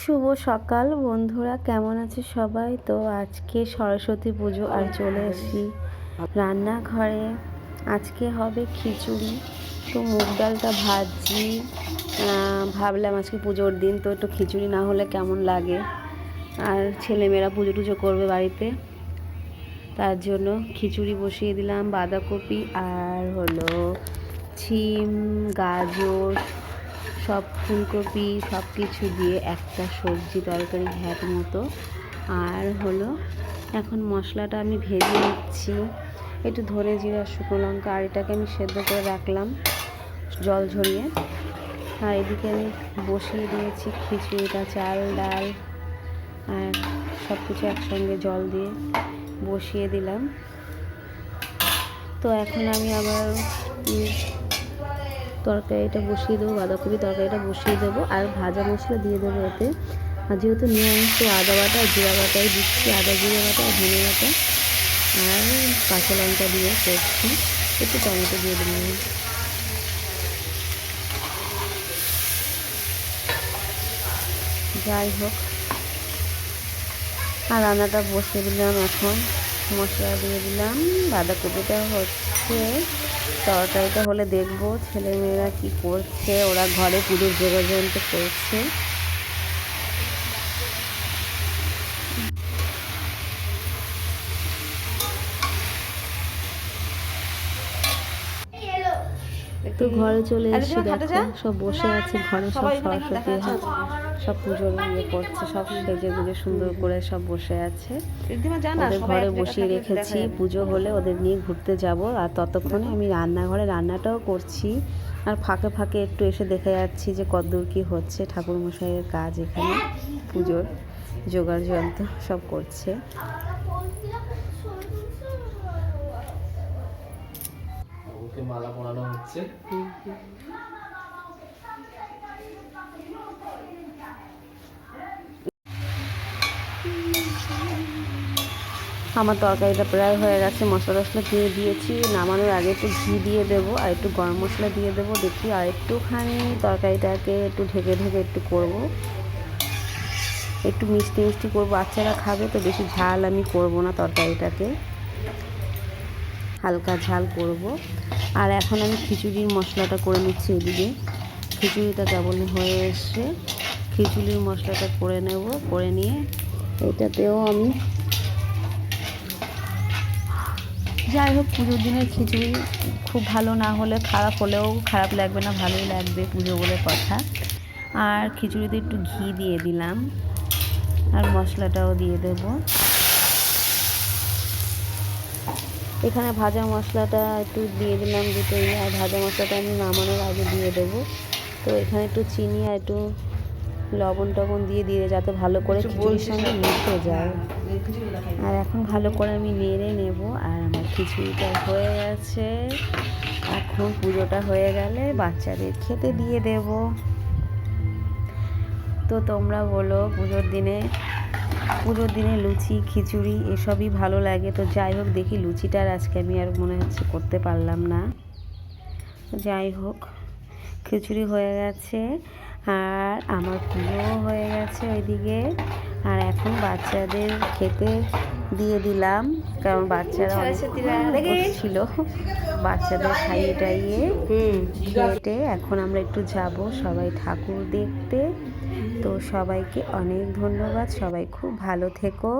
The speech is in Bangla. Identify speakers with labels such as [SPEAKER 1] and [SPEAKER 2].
[SPEAKER 1] শুভ সকাল বন্ধুরা, কেমন আছে সবাই? তো আজকে সরস্বতী পুজো আর চলে এসেছি রান্নাঘরে। আজকে হবে খিচুড়ি। তো মুগ ডালটা ভাজি। ভাবলাম আজকে পুজোর দিন, তো একটু খিচুড়ি না হলে কেমন লাগে? আর ছেলেমেয়েরা পুজো টুজো করবে বাড়িতে। তার জন্য খিচুড়ি বসিয়ে দিলাম, বাঁধাকপি আর হলো ছিম, গাজর সব ফুলকপি সব কিছু দিয়ে একটা সবজি তরকারি ঘ্যাট মতো। আর হলো, এখন মশলাটা আমি ভেজে নিচ্ছি। একটু ধরে জিরা, শুকনো লঙ্কা, আর এটাকে আমি সেদ্ধ করে রাখলাম জল ঝরিয়ে। আর এদিকে আমি বসিয়ে দিয়েছি খিচুড়িটা চাল, ডাল, আর সব কিছু একসঙ্গে জল দিয়ে বসিয়ে দিলাম। তো এখন আমি আবার তরকারিটা বসিয়ে দেবো বাঁধাকপি তরকারিটা বসিয়ে দেবো আর ভাজা মশলা দিয়ে দেবো এতে আর যেহেতু নিরামিষ আদা বাটা, জিরা বাটাই দিচ্ছি, আদা, জিরা বাটা, ধনে বাটা আর কাঁচা লঙ্কা দিয়ে করছি। একটু টমেটো দিয়ে দেবো। যাই হোক, আর রান্নাটা বসিয়ে দিলাম এখন। মশলা দিয়ে দিলাম। বাঁধাকপিটা হচ্ছে, তরকারিটা হলে দেখব ছেলেমেয়েরা কি করছে। ওরা ঘরে পুজোর যোগাযোগ করছে। তো ঘরে চলে এসেছি দেখো সব বসে আছে ঘরে সব সরস্বতী সব পুজোর ইয়ে করছে সব সেজে গুজে সুন্দর করে সব বসে আছে। ওদের ঘরে বসিয়ে রেখেছি পুজো হলে ওদের নিয়ে ঘুরতে যাব আর ততক্ষণে আমি রান্নাঘরে রান্নাটাও করছি। আর ফাঁকে ফাঁকে একটু এসে দেখে যাচ্ছি যে কতদূর কী হচ্ছে ঠাকুরমশাইয়ের কাজ এখানে পুজোর জোগাড় যন্ত্র সব করছে।
[SPEAKER 2] ওকে মালা পরানো হচ্ছে।
[SPEAKER 1] আমার তরকারিটা প্রায় হয়ে গেছে, মশলা টশলা দিয়ে দিয়েছি। নামানোর আগে একটু ঘি দিয়ে দেবো আর একটু গরম মশলা দিয়ে দেবো। দেখি আর একটুখানি তরকারিটাকে একটু ঢেকে ঢেকে একটু করব। একটু মিষ্টি মিষ্টি করব। বাচ্চারা খাবে তো বেশি ঝাল আমি করব না তরকারিটাকে। হালকা ঝাল করব। আর এখন আমি খিচুড়ির মশলাটা করে নিচ্ছি এদিকে। খিচুড়িটা কেবল হয়ে এসছে? খিচুড়ির মশলাটা করে নেব, করে নিয়ে এটাতেও আমি যাই হোক, পুজোর দিনের খিচুড়ি খুব ভালো না হলে খারাপ হলেও খারাপ লাগবে না, ভালোই লাগবে পুজো বলে কথা। আর খিচুড়িতে একটু ঘি দিয়ে দিলাম, আর মশলাটাও দিয়ে দেবো। এখানে ভাজা মশলাটা একটু দিয়ে দিলাম দুটোই আর ভাজা মশলাটা আমি নামানোর আগে দিয়ে দেবো। তো এখানে একটু চিনি আর একটু লবণ টবণ দিয়ে দিয়ে যাতে ভালো করে খিচুড়ির সঙ্গে মিশে যায়। আর এখন ভালো করে আমি নেড়ে নেব আর আমার খিচুড়িটা হয়ে গেছে। এখন পুজোটা হয়ে গেলে বাচ্চাদের খেতে দিয়ে দেব। তো তোমরা বলো পুজোর দিনে পুজোর দিনে লুচি, খিচুড়ি এসবই ভালো লাগে। তো যাই হোক, দেখি লুচিটার আজকে আমি আর মনে হচ্ছে করতে পারলাম না। যাই হোক, খিচুড়ি হয়ে গেছে। আর আমার পুজোও হয়ে গেছে ওইদিকে। আর এখন বাচ্চাদের খেতে দিয়ে দিলাম কারণ বাচ্চারা ছিল বাচ্চাদের খাইয়ে টাইয়ে খেটে এখন আমরা একটু যাব সবাই ঠাকুর দেখতে। তো সবাইকে অনেক ধন্যবাদ। সবাই খুব ভালো থেকো।